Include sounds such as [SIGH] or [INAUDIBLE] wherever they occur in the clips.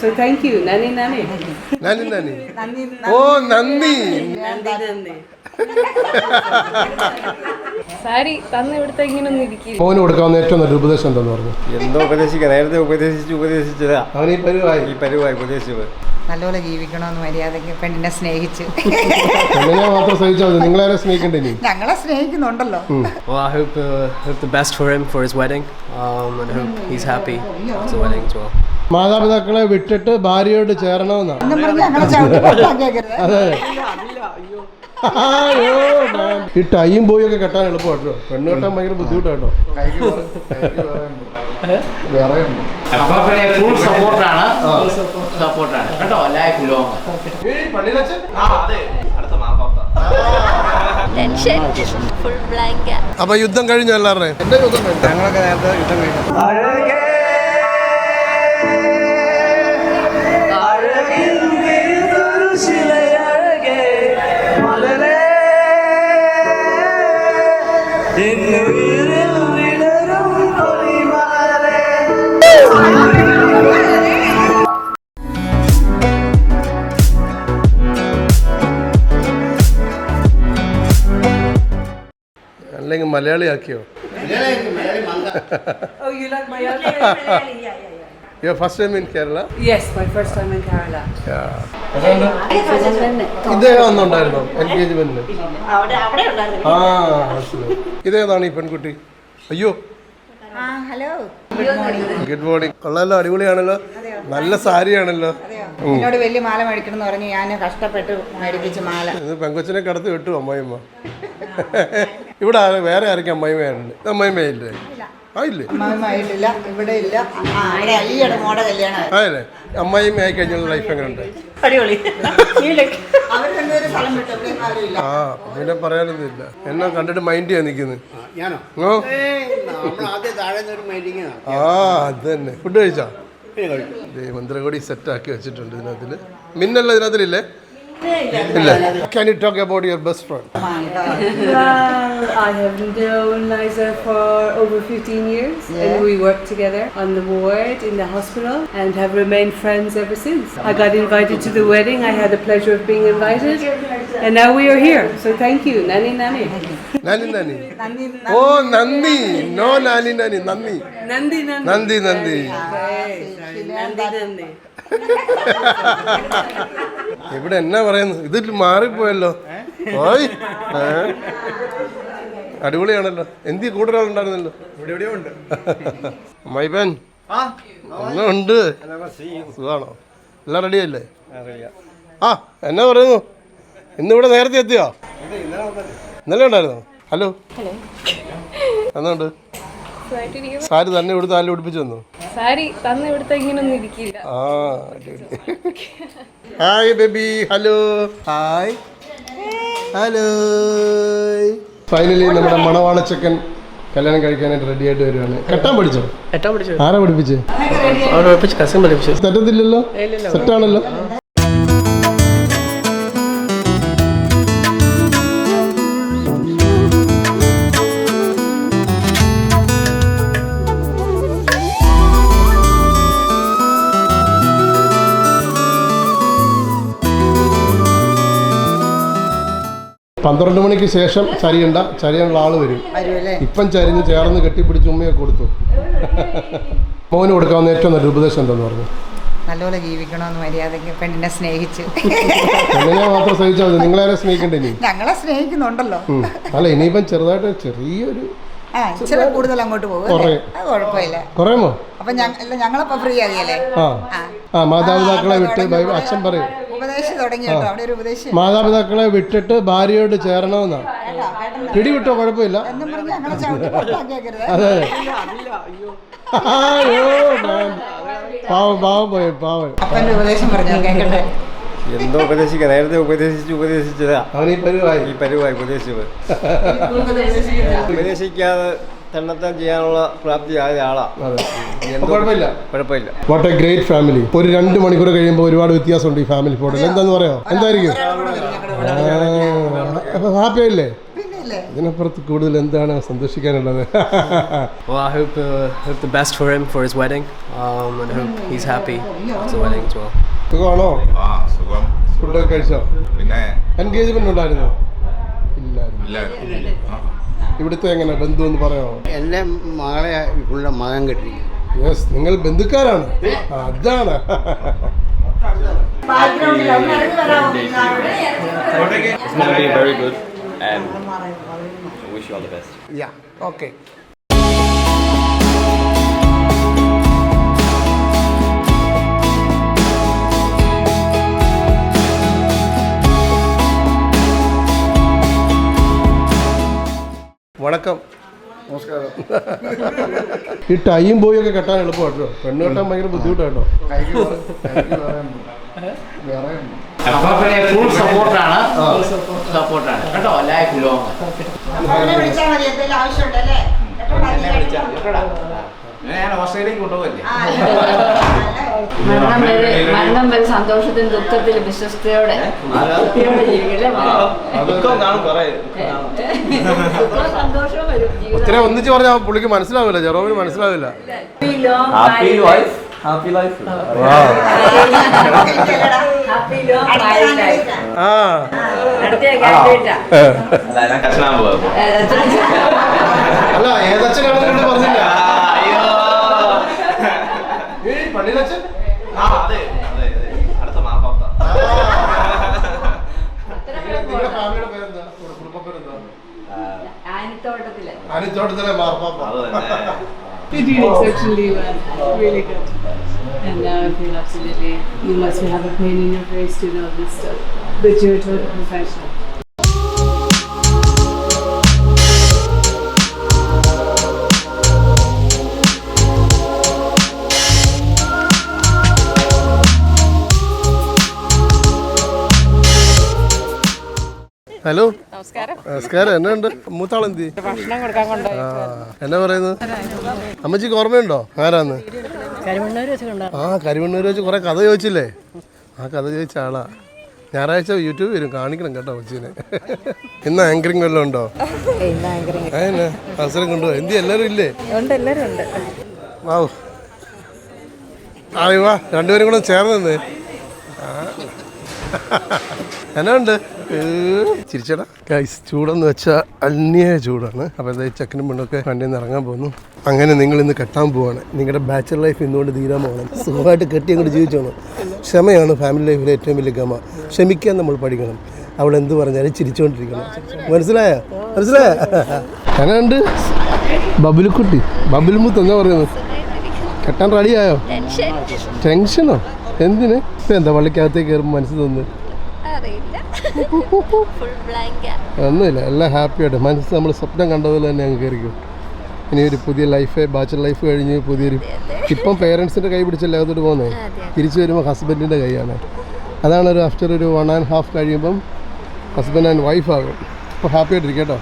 So thank you, Nani Nani. നന്ദി നന്ദി നന്ദി ഓ നന്ദി. സാരി തന്ന് ഇവിടുത്തെ ഇങ്ങനെ ഒന്നും ഫോൺ മോന് കൊടുക്കാവുന്ന ഏറ്റവും നല്ല ഉപദേശം എന്താന്ന് പറഞ്ഞു. എന്തോ ഉപദേശിക്കുക. നേരത്തെ ഉപദേശിച്ച് ഉപദേശിച്ചതാ. അവൻ ഈ പരിവായി. ഈ പരിവായി ഉപദേശിച്ചത്. നല്ലപോലെ ജീവിക്കണമെന്ന് മര്യാദയ്ക്ക് പെണ്ണിനെ സ്നേഹിച്ച്. പെണ്ണിനെ മാത്രം സഹിച്ചാൽ മതി. നിങ്ങളാരെ സ്നേഹിക്കണ്ടേ ഇനി? ഞങ്ങളെ സ്നേഹിക്കുന്നുണ്ടല്ലോ. Well, I hope, uh, hope the best for him for his wedding, um, and I hope he's happy at the wedding as well. മാതാപിതാക്കളെ വിട്ടിട്ട് ഭാര്യയോട് ചേരണമെന്നാണ്. അതെ. ഈ ടൈം പോയി ഒക്കെ കെട്ടാൻ എളുപ്പമാട്ടോ. പെണ്ണ് കെട്ടാൻ ഭയങ്കര ബുദ്ധിമുട്ടാട്ടോ. അപ്പൊ യുദ്ധം കഴിഞ്ഞു എല്ലാവരുടെയും എന്റെ യുദ്ധം കഴിഞ്ഞു ഞങ്ങളൊക്കെ നേരത്തെ യുദ്ധം കഴിഞ്ഞു. അല്ലെങ്കിൽ Malayali ആക്കിയോ [LAUGHS] Oh, you like Malayali? You first time in Kerala yes, my first time in Kerala. ഇദ്ദേഹം അന്നുണ്ടായിരുന്നോ? എൻഗേജ്മെന്റിന് ആ മനസ്സിലായി. ഇതേതാണ് ഈ പെൺകുട്ടി? അയ്യോ ഹലോ. ഗുഡ് മോർണിംഗ് കൊള്ളാലോ അടിപൊളിയാണല്ലോ. നല്ല സാരിയാണല്ലോ. എന്നോട് വലിയ മാല മേടിക്കണം എന്ന് പറഞ്ഞ് ഞാൻ കഷ്ടപ്പെട്ട് മേടിപ്പിച്ച് മാല. ഇത് പെങ്കൊച്ചിനെ കടത്തി വിട്ടു അമ്മായിമ്മ. ഇവിടെ വേറെ ആരൊക്കെ അമ്മായിമ്മയുണ്ട് അമ്മായിമ്മയില്ലേ ആ ഇല്ലേ ഇവിടെ ഇല്ല. ഈയിടെ മോടെ കല്യാണം ആയല്ലേ? ആയി കഴിഞ്ഞുള്ള ലൈഫ് എങ്ങനെയുണ്ട്? അടിപൊളി. [LAUGHS] ആ പിന്നെ പറയാനൊന്നുമില്ല. എന്നെ കണ്ടിട്ട് മൈൻഡ് ചെയ്യാൻ നിൽക്കുന്നത് ഞാനോ? ആ അത് തന്നെ. ഫുഡ് കഴിച്ചാ? ദേ മന്ത്രകോടി സെറ്റ് ആക്കി വെച്ചിട്ടുണ്ട് ഇതിനകത്തിൽ. മിന്നല്ല ഇതിനകത്തിലില്ലേ? ഇല്ല can you talk about your best friend Well, I have known Liza for over 15 years, and we worked together on the ward in the hospital and have remained friends ever since. I got invited to the wedding. I had the pleasure of being invited, and now we are here. So thank you, Nani Nani. Nani Nani ഓ നന്ദി no Nani Nani നന്ദി Nandi Nandi. നന്ദി നന്ദി Okay, sorry, Nandi Nandi. [LAUGHS] ഇവിടെ എന്നാ പറയുന്നു? ഇത് മാറിപ്പോയല്ലോ. ഓയ്? അടിപൊളിയാണല്ലോ. എന്തി കൂടുതലുണ്ടായിരുന്നല്ലോ ഒരാളുണ്ടായിരുന്നല്ലോ? മൈബൻ ഒന്നും ഉണ്ട്. സുഖാണോ? എല്ലാം റെഡിയല്ലേ ആ എന്നാ പറയുന്നു? ഇന്നിവിടെ നേരത്തെ എത്തിയോ? ഇന്നലെ ഉണ്ടായിരുന്നോ? ഹലോ. എന്നുണ്ട് സാരി തന്നെ ഇവിടുത്തെ ആരും ഉടുപ്പിച്ചു തന്നു? സാരി തന്നെ ഇവിടുത്തെ ഇങ്ങനൊന്നും ഇരിക്കില്ല. ആ hi baby hello hi hello finally നമ്മുടെ മണവാളച്ചക്കൻ കല്യാണം കഴിക്കാനായിട്ട് റെഡി ആയിട്ട് വരുവാണ്. കെട്ടാൻ പഠിച്ചോ? എട്ടാ പഠിച്ചു? ആരാ പഠിപ്പിച്ചേ? അവിടെ പഠിപ്പിച്ചു കസിൻ പഠിപ്പിച്ചു. തെറ്റത്തില്ലല്ലോ? സെറ്റാണല്ലോ പന്ത്രണ്ട് മണിക്ക് ശേഷം ചരിയണ്ട ചരിയുള്ള ആൾ വരും. ഇപ്പം ചരിഞ്ഞ് ചേർന്ന് കെട്ടിപ്പിടിച്ച് ഉമ്മയൊക്കെ കൊടുത്തു. മോന് കൊടുക്കാവുന്ന ഏറ്റവും നല്ല ഉപദേശം എന്താന്ന് പറഞ്ഞു? നല്ലപോലെ ജീവിക്കണമെന്ന് മര്യാദയ്ക്ക് പെണ്ണിനെ സ്നേഹിച്ച്. പെണ്ണിനെ മാത്രം സഹിച്ചാൽ മതി. നിങ്ങളാരെ സ്നേഹിക്കണ്ടേ ഇനി? ഞങ്ങളെ സ്നേഹിക്കുന്നുണ്ടല്ലോ. അല്ല ഇനിയിപ്പം ചെറുതായിട്ട് ചെറിയൊരു കൂടുതൽ അങ്ങോട്ട് പോകും കുഴപ്പമില്ല. കുറയുമോ? അപ്പൊ ഞങ്ങൾ ഞങ്ങളപ്പോ ഫ്രീ ആകിയല്ലേ? ആ. ആ. ആ മാതാപിതാക്കളെ വിട്ട് അച്ഛൻ പറയും. ഉപദേശം തുടങ്ങി കേട്ടോ. അവിടെ ഒരു ഉപദേശം. മാതാപിതാക്കളെ വിട്ടിട്ട് ഭാര്യയോട് ചേരണമെന്നാണ് പിടിവിട്ടോ കുഴപ്പമില്ല. എന്നും പറഞ്ഞ് ഞങ്ങളെ ചവിട്ടി പുറത്താക്കിയേക്കരുത് അതെ. പാവം പാവം പോയി പാവം. അപ്പന്റെ ഉപദേശം പറഞ്ഞു കേൾക്കട്ടെ എന്തോ ഉപദേശിക്കുക നേരത്തെ ഉപദേശിച്ച് ഉപദേശിച്ചതാ. അവൻ ഈ പരിവായി. ഈ പരിവായി ഉപദേശിച്ചത്. [LAUGHS] ഉപദേശിക്കാതെ തന്നെത്താൻ ചെയ്യാനുള്ള പ്രാപ്തി ആയ ആളാ അതെ കുഴപ്പമില്ല. കുഴപ്പമില്ല. വാട്ട് എ ഗ്രേറ്റ് ഫാമിലി ഒരു രണ്ട് മണിക്കൂർ കഴിയുമ്പോൾ ഒരുപാട് വ്യത്യാസമുണ്ട് ഈ ഫാമിലി ഫോട്ടോ എന്താന്ന് പറയോ എന്തായിരിക്കും? ഹാപ്പി ആയില്ലേ? ഇതിനപ്പുറത്ത് കൂടുതൽ എന്താണ് സന്തോഷിക്കാനുള്ളത്? [LAUGHS] Well, I hope, uh, hope the best for him for his wedding, um, and hope he's happy after the wedding as well. സുഖമാണോ? ആ സുഖം. ഫുഡൊക്കെ കഴിച്ചോ? പിന്നെ എൻഗേജ്മെന്റ് ഉണ്ടായിരുന്നോ? ഇല്ലായിരുന്നു. ഇല്ല ആ. ഇവിടുത്തെ എങ്ങനെ ബന്ധു എന്ന് പറയാമോ എന്റെ മകളെ ഉള്ള മകൻ കെട്ടി. യെസ് നിങ്ങൾ ബന്ധുക്കാരാണ്. അതാണ്. ബാക്ക്ഗ്രൗണ്ടിൽ ഒന്ന് ഇറങ്ങി വരാമോ It's going to be very good, and I wish you all the best. Yeah okay വണക്കം. നമസ്കാരം. ഈ ടൈം പോയി ഒക്കെ കെട്ടാൻ എളുപ്പമാട്ടോ പെണ്ണ് കെട്ടാൻ ഭയങ്കര ബുദ്ധിമുട്ടാട്ടോ സപ്പോർട്ടാണ് സപ്പോർട്ടാണ് കേട്ടോ? ലൈഫ് ലോങ് ആവശ്യമുണ്ടല്ലേ? ഞാൻ ഓസ്ട്രേലിയക്ക് കൊണ്ടുപോകല്ലേ? ആ, മരണം വരെ മരണം വരെ സന്തോഷത്തിലും ദുഃഖത്തിലും വിശ്വസ്തയോടെ ഭക്തിയോടെ ജീവിക്കല്ലേ ദുഃഖം കാണും കുറേ ദുഃഖവും സന്തോഷവും വരും ജീവിതം ഒത്തിരി ഒന്നിച്ച് പറഞ്ഞാൽ പുള്ളിക്ക് മനസ്സിലാവില്ല ജെറോമിന് മനസ്സിലാവില്ല. ഹാപ്പി ലൈഫ് ഹാപ്പി ലൈഫ് ആ. അല്ല ഏതച്ഛനാണെന്ന് പറഞ്ഞില്ല അയ്യോ ഏയ്, പള്ളിയിലച്ഛൻ ആ അതെ അതെ അതെ അടുത്ത മാപ്പാപ്പ നിങ്ങളുടെ ഫാമിലിയുടെ പേരെന്താ കുടുംബ പേരെന്താ ആനിത്തോട്ടത്തിൽ അനിത്തോട്ടത്തിലെ മാർപ്പാപ്പ അത് തന്നെ We did exceptionally well, really good. And now I feel absolutely, you must have a pain in your face to know this stuff. But you're a total professional. Hello. നമസ്കാരം. എന്നാ ഉണ്ട്? മൂത്താളെന്തി? ആ എന്നാ പറയുന്നു അമ്മച്ചിക്ക് ഓർമ്മയുണ്ടോ? ആരാന്ന്? ആ കരിമണ്ണൂർ വെച്ച് കുറെ കഥ ചോദിച്ചില്ലേ? ആ കഥ ചോദിച്ച ആളാ. ഞായറാഴ്ച യൂട്യൂബ് വരും. കാണിക്കണം കേട്ടോ അമ്മച്ചിനെ. ഇന്ന് ആങ്കറിങ് വല്ലതും ഉണ്ടോ? അതന്നെ? അവസരം കൊണ്ടോ എന്തി എല്ലാവരും ഇല്ലേ? ഉണ്ട് എല്ലാവരും ഉണ്ട്. വാവ്. ആ വാ രണ്ടുപേരും കൂടെ ചേർന്ന് നിന്ന്. എന്നാ ഉണ്ട്? ചിരിച്ചടാ. ഗൈസ് ചൂടെന്ന് വെച്ചാൽ അന്യായ ചൂടാണ്. അപ്പോൾ ചെക്കനും പെണ്ണൊക്കെ വണ്ടിയിൽ നിന്ന് ഇറങ്ങാൻ പോകുന്നു അങ്ങനെ നിങ്ങൾ ഇന്ന് കെട്ടാൻ പോവാണ്. നിങ്ങളുടെ ബാച്ചലർ ലൈഫ് ഇന്നുകൊണ്ട് തീരാൻ പോകണം സുഖമായിട്ട് കെട്ടി അങ്ങോട്ട് ജീവിച്ചോണം ക്ഷമയാണ് ഫാമിലി ലൈഫിലെ ഏറ്റവും വലിയ ഗമ. ക്ഷമിക്കാൻ നമ്മൾ പഠിക്കണം. അവൾ എന്ത് പറഞ്ഞാലും ചിരിച്ചുകൊണ്ടിരിക്കണം മനസ്സിലായോ? മനസ്സിലായോ? എന്നുണ്ട് ബബുലുക്കുട്ടി ബബുലുമുത്ത് എന്താ പറയുന്നത്? കെട്ടാൻ റെഡിയായോ ടെൻഷനോ എന്തിന്? ഇപ്പം എന്താ പള്ളിക്കകത്തേക്ക് കയറുമ്പോൾ മനസ്സിൽ തോന്നുന്നു? അറിയില്ല. [LAUGHS] ഫുൾ ബ്ലാങ്കാ ഒന്നുമില്ല എല്ലാം ഹാപ്പിയായിട്ട് മനസ്സ് നമ്മൾ സ്വപ്നം കണ്ടതുപോലെ തന്നെ അങ്ങ് കയറിക്കും. ഇനി ഒരു പുതിയ ലൈഫ് ബാച്ചലർ ലൈഫ് കഴിഞ്ഞ് പുതിയൊരു ഇപ്പം പേരൻസിന്റെ കൈ പിടിച്ചല്ലേ അകത്തോട്ട് പോകുന്നത് തിരിച്ചു വരുമ്പോൾ ഹസ്ബൻഡിന്റെ കൈയാണ്. അതാണ് ഒരു ആഫ്റ്റർ ഒരു വൺ ആൻഡ് ഹാഫ് കഴിയുമ്പം ഹസ്ബൻഡ് ആൻഡ് വൈഫ് ആകും. അപ്പോൾ ഹാപ്പി ആയിട്ടിരിക്കും കേട്ടോ.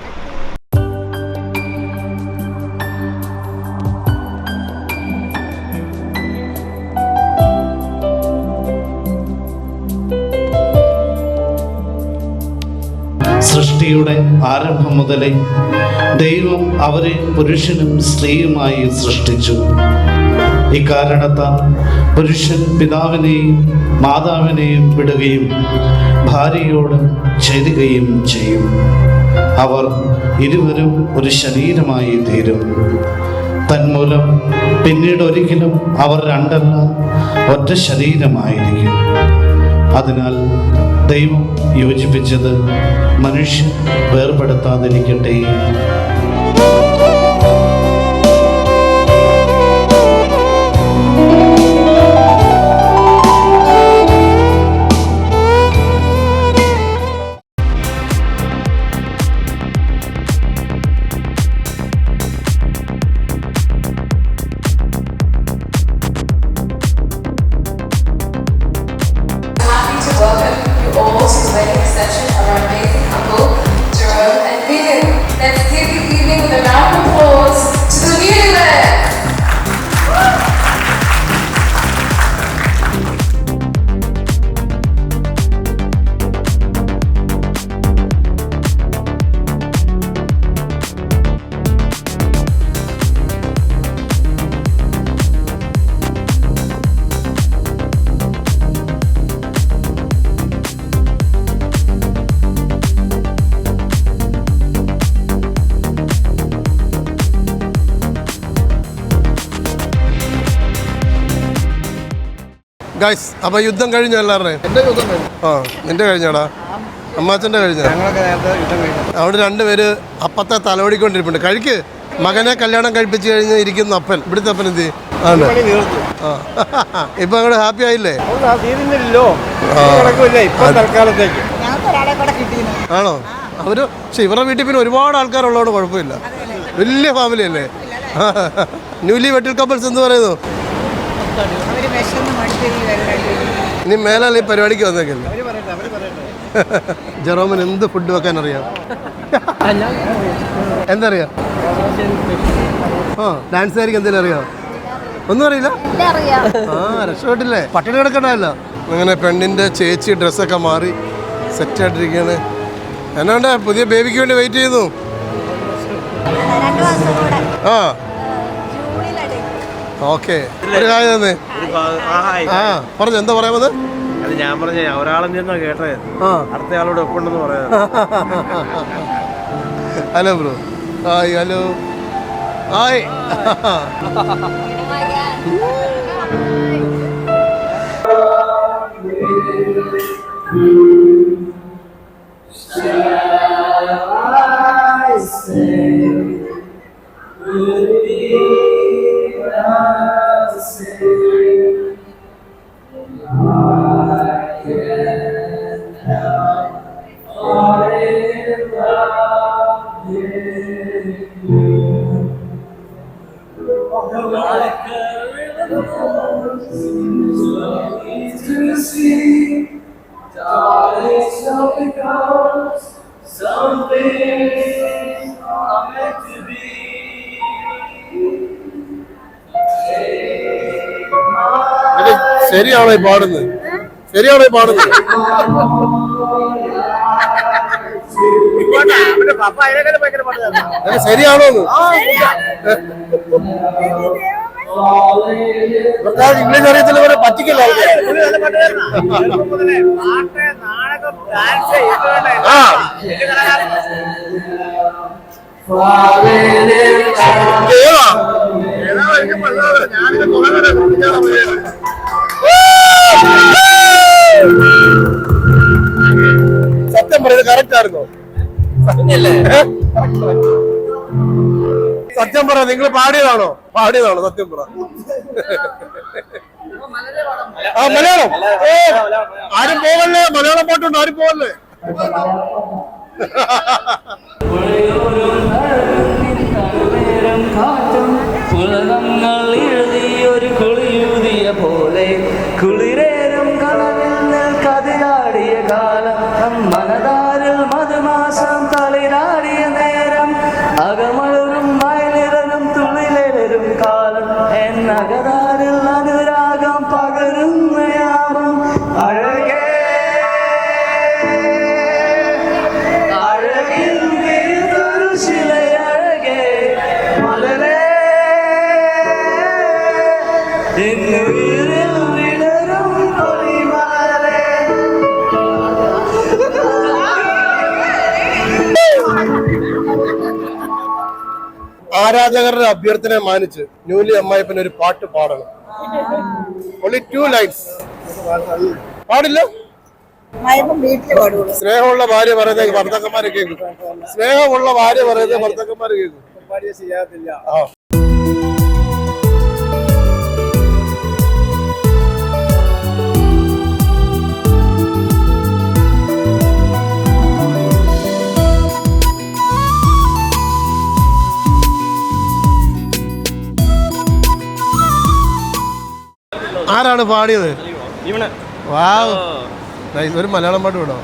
സൃഷ്ടിയുടെ ആരംഭം മുതലേ ദൈവം അവരെ പുരുഷനും സ്ത്രീയുമായി സൃഷ്ടിച്ചു. ഇക്കാരണത്താൽ പുരുഷൻ പിതാവിനെയും മാതാവിനെയും വിടുകയും ഭാര്യയോട് ചേരുകയും ചെയ്യും. അവർ ഇരുവരും ഒരു ശരീരമായി തീരും. തന്മൂലം പിന്നീട് ഒരിക്കലും അവർ രണ്ടല്ല ഒറ്റ ശരീരമായിരിക്കും. അതിനാൽ ദൈവം യോജിപ്പിച്ചത് മനുഷ്യൻ വേർപെടുത്താതിരിക്കട്ടെ. ഗൈസ് അപ്പൊ യുദ്ധം കഴിഞ്ഞു എല്ലാവരുടെയും. ആ നിന്റെ കഴിഞ്ഞാടാ. അമ്മാച്ചന്റെ കഴിഞ്ഞ. അവിടെ രണ്ടുപേര് അപ്പത്തെ തലോടിക്കൊണ്ടിരിപ്പുണ്ട്. കഴിക്ക്. മകനെ കല്യാണം കഴിപ്പിച്ച് കഴിഞ്ഞ് ഇരിക്കുന്ന അപ്പൻ. ഇവിടുത്തെ അപ്പൻ എന്ത് ആണ്. ആ. [LAUGHS] ഇപ്പൊ അങ്ങോട്ട് ഹാപ്പി ആയില്ലേ? ആണോ? അവർ പക്ഷെ ഇവരുടെ വീട്ടിൽ പിന്നെ ഒരുപാട് ആൾക്കാരുള്ളതുകൊണ്ട് കുഴപ്പമില്ല. വലിയ ഫാമിലി അല്ലേ? ന്യൂലി വെട്ടിൽ കപ്പിൾസ് എന്ന് പറയുന്നു. ഇനി മേലാൽ ഈ പരിപാടിക്ക് വന്നേക്കല്ലേ? ജെറോമിന് എന്ത് ഫുഡ് വെക്കാൻ അറിയാം? എന്തറിയാം? ആ ഡാൻസ് ആയിരിക്കും എന്തെങ്കിലും അറിയാം? ഒന്നും അറിയില്ല? ആ രക്ഷപ്പെട്ടില്ലേ? പട്ടിണി കിടക്കണ്ടല്ലോ അങ്ങനെ പെണ്ണിന്റെ ചേച്ചി ഡ്രസ്സൊക്കെ മാറി സെറ്റ് ആയിട്ടിരിക്കുകയാണ് എന്നാണ്ട് പുതിയ ബേബിക്ക് വേണ്ടി വെയിറ്റ് ചെയ്യുന്നു. ആ. ഓക്കെ. ഒരു കാര്യം തന്നെ. ആ പറഞ്ഞു എന്താ പറയാമത് അത് ഞാൻ പറഞ്ഞ ഒരാളെ നിന്നാ കേട്ടത് ആ. അടുത്ത ആളോട് ഒപ്പുണ്ടെന്ന് പറയാം. [LAUGHS] Hello bro. Hi hello. Hi. Thank [LAUGHS] [LAUGHS] ഈ പാടുന്നത് ശരിയാണോ പാടുന്നത്? ശരിയാണോ പാടുന്നത്? ശരിയാണോ ഇംഗ്ലീഷ് അറിയത്തില്ല ഇവരെ പറ്റിക്കില്ല. ആ. ഏതാ? ഏതാ? എനിക്ക്. ഞാനിത് കുറെ. സത്യം പറയുന്നത് കറക്റ്റ് ആയിരുന്നോ? സത്യം പറ നിങ്ങൾ പാടിയതാണോ? പാടിയതാണോ സത്യം പറ. ആ മലയാളം. ഏ, ആരും പോവല്ലേ? മലയാളം പാട്ടുണ്ട് ആരും പോവല്ലേ? പുലകങ്ങൾ ആരാധകരുടെ അഭ്യർത്ഥന മാനിച്ച് ന്യൂലി അമ്മായിപ്പൻ ഒരു പാട്ട് പാടണം. ഓൺലി ടു ലൈൻസ് പാടില്ല? സ്നേഹമുള്ള ഭാര്യ പറയുന്നത് ഭർത്താക്കന്മാരെ കേൾക്കും. സ്നേഹമുള്ള ഭാര്യ പറയുന്നത് ഭർത്താക്കന്മാരെ കേൾക്കും. ആരാണ് പാടിയത്? ഇവനെ വാവ്. Nice. ഒരു മലയാളം പാട്ട് വിടോ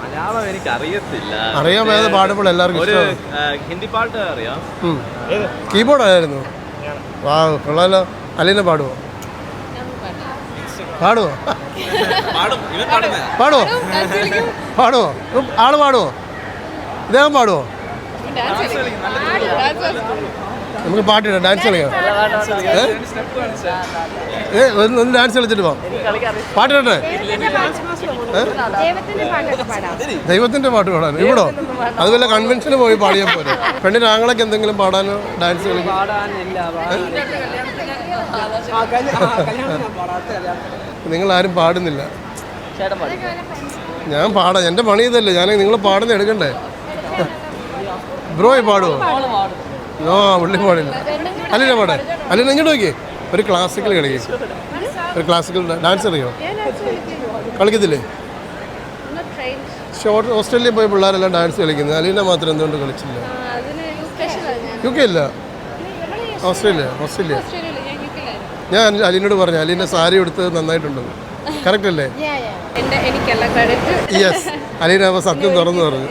മലയാളം എനിക്ക് അറിയത്തില്ല അറിയാൻ വേറെ പാടുമ്പോൾ എല്ലാവർക്കും ഒരു ഹിന്ദി പാട്ട് അറിയാം. കീബോർഡ് ആയിരുന്നു വാവ് കൊള്ളാലോ. അലീന പാടുവോ? പാടുവോ? പാടും. ഇവൻ പാടുന്നേ പാടുവോ? പാടുവോ? ആൾ പാടുവോ? ഇദ്ദേഹം പാടുവോ? നമുക്ക് പാട്ടിടാം ഡാൻസ് കളിക്കാം. ഏ? ഒന്ന് ഒന്ന് ഡാൻസ് കളിച്ചിട്ട് പോവാം പാട്ട് ഇടട്ടെ? ദൈവത്തിന്റെ പാട്ട് പാടാൻ. ഇവിടോ? അതുപോലെ കൺവെൻഷന് പോയി പാടിയാൽ പോലെ പെണ്ണിന് ആങ്ങളൊക്കെ എന്തെങ്കിലും പാടാനോ ഡാൻസ് കളിക്കാൻ നിങ്ങൾ ആരും പാടുന്നില്ല. ഞാൻ പാടാം. എന്റെ പണി ഇതല്ലേ. ഞാൻ നിങ്ങൾ പാടുന്ന എടുക്കണ്ടേ? ബ്രോ പാടുമോ നോ പുള്ളി പാടില്ല. അല്ലിന പാടെ. അല്ലിന ഇങ്ങോട്ട് നോക്കിയേ. ഒരു ക്ലാസിക്കൽ കളിക്കും. ഒരു ക്ലാസിക്കൽ ഡാൻസ് അറിയോ? കളിക്കത്തില്ലേ? ഷോർട്ട് ഓസ്ട്രേലിയയിൽ പോയ പിള്ളേരെല്ലാം ഡാൻസ് കളിക്കുന്നത്. അലീന മാത്രം എന്തുകൊണ്ട് കളിച്ചില്ല? യു കെ ഇല്ല? Australia Australia. ഞാൻ അലീനോട് പറഞ്ഞു അലീന സാരി എടുത്തത് നന്നായിട്ടുണ്ടെന്ന് കറക്റ്റ് അല്ലേ? [LAUGHS] യെസ് അലീന അപ്പോൾ സത്യം [LAUGHS] തുറന്നു പറഞ്ഞു.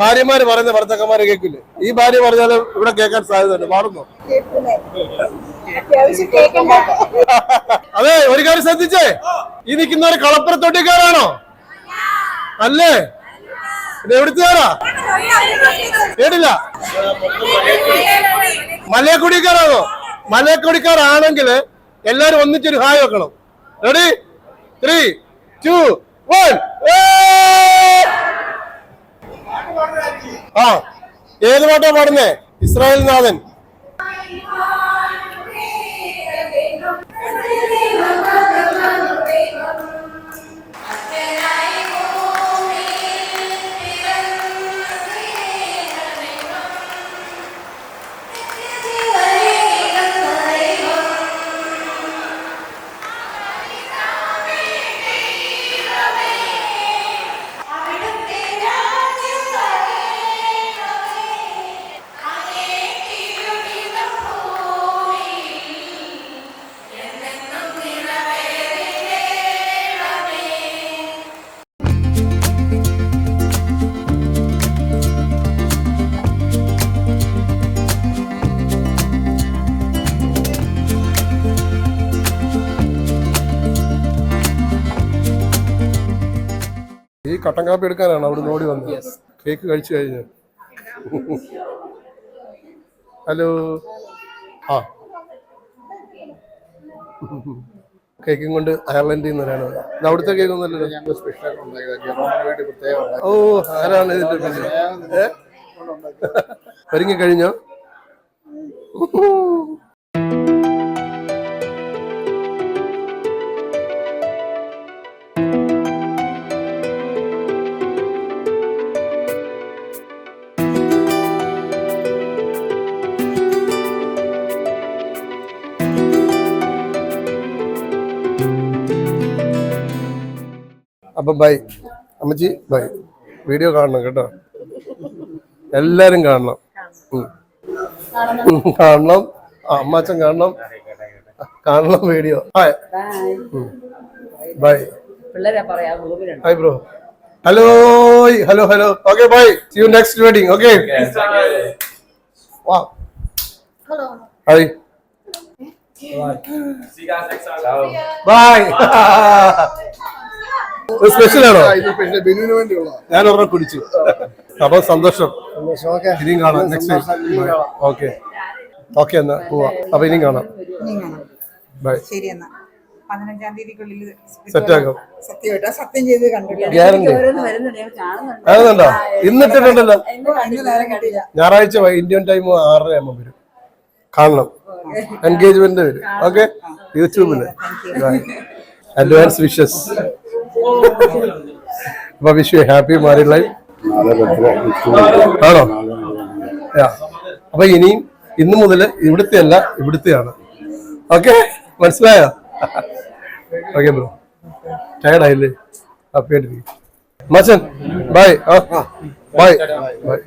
ഭാര്യമാര് പറയുന്ന ഭർത്താക്കന്മാരെ കേൾക്കില്ലേ? ഈ ഭാര്യ പറഞ്ഞാലും ഇവിടെ കേൾക്കാൻ സാധ്യതയുണ്ട്. മാറുന്നു അതെ ഒരു കാര്യം ശ്രദ്ധിച്ചേ. ഈ നിൽക്കുന്ന നിൽക്കുന്നവര് കളപ്പുറത്തൊട്ടിക്കാരാണോ? അല്ലേ? ഇത് എവിടുത്തുകാരാ? കേട്ടില്ല. മലയക്കുടിക്കാരാണോ? മലയക്കുടിക്കാരാണെങ്കിൽ എല്ലാരും ഒന്നിച്ചൊരു ഹായ് വെക്കണം. റെഡി ത്രീ ടു വൺ ആ ഏത് പാട്ടാ പാടുന്നേ? ഇസ്രായേൽ നാഥൻ. കട്ടൻ കാപ്പി എടുക്കാനാണ് അവിടെ ഓടി വന്നത്. കേക്ക് കഴിച്ചു കഴിഞ്ഞു. ഹലോ. ആ. കേക്കും കൊണ്ട് അയർലൻഡിൽ നിന്ന് വന്നത്. ഇത് അവിടുത്തെ കേക്ക് ഒന്നല്ലല്ലോ ഓ ആരാണ് ഇതിന്റെ? ഒരുങ്ങി കഴിഞ്ഞോ? അപ്പൊ ബൈ അമ്മച്ചി ബൈ വീഡിയോ കാണണം കേട്ടോ. എല്ലാരും കാണണം. കാണണം. അമ്മാച്ചൻ കാണണം. കാണണം വീഡിയോ ഹായ് ബൈ പിള്ളേരെ പറയാ റൂമിലുണ്ട് hi bro hello hello hello okay bye see you next wedding okay വാ ഹായ് ബൈ സ്പെഷ്യൽ ആണോ? ഞാൻ ഒരെണ്ണം കുടിച്ചു. അപ്പൊ സന്തോഷം. ഇനിയും കാണാം. നെക്സ്റ്റ് ഓക്കെ ഓക്കെ എന്നാ പോവാ. അപ്പൊ ഇനിയും കാണാം. ബൈ ശരി എന്നാ. പതിനഞ്ചാം തീയതിക്കുള്ളിൽ സെറ്റ് ആക്കാം. സത്യമായിട്ട് സത്യം ചെയ്ത് ഞായറാഴ്ച വൈ- ഇന്ത്യൻ ടൈം ആറര ആകുമ്പോൾ വരും. കാണണം. എൻഗേജ്മെന്റ് വരും. ഓക്കെ യൂട്യൂബിൽ അഡ്വാൻസ് വിഷസ് അപ്പൊ wish you happy married life. ആണോ. അപ്പൊ ഇനിയും ഇന്നു മുതൽ ഇവിടുത്തെ അല്ല ഇവിടുത്തെയാണ്. ഓക്കെ? മനസ്സിലായോ? Okay bro. ടയർഡായില്ലേ ഹാപ്പി ആയിട്ട് മച്ചൻ ബൈ ബൈ ബൈ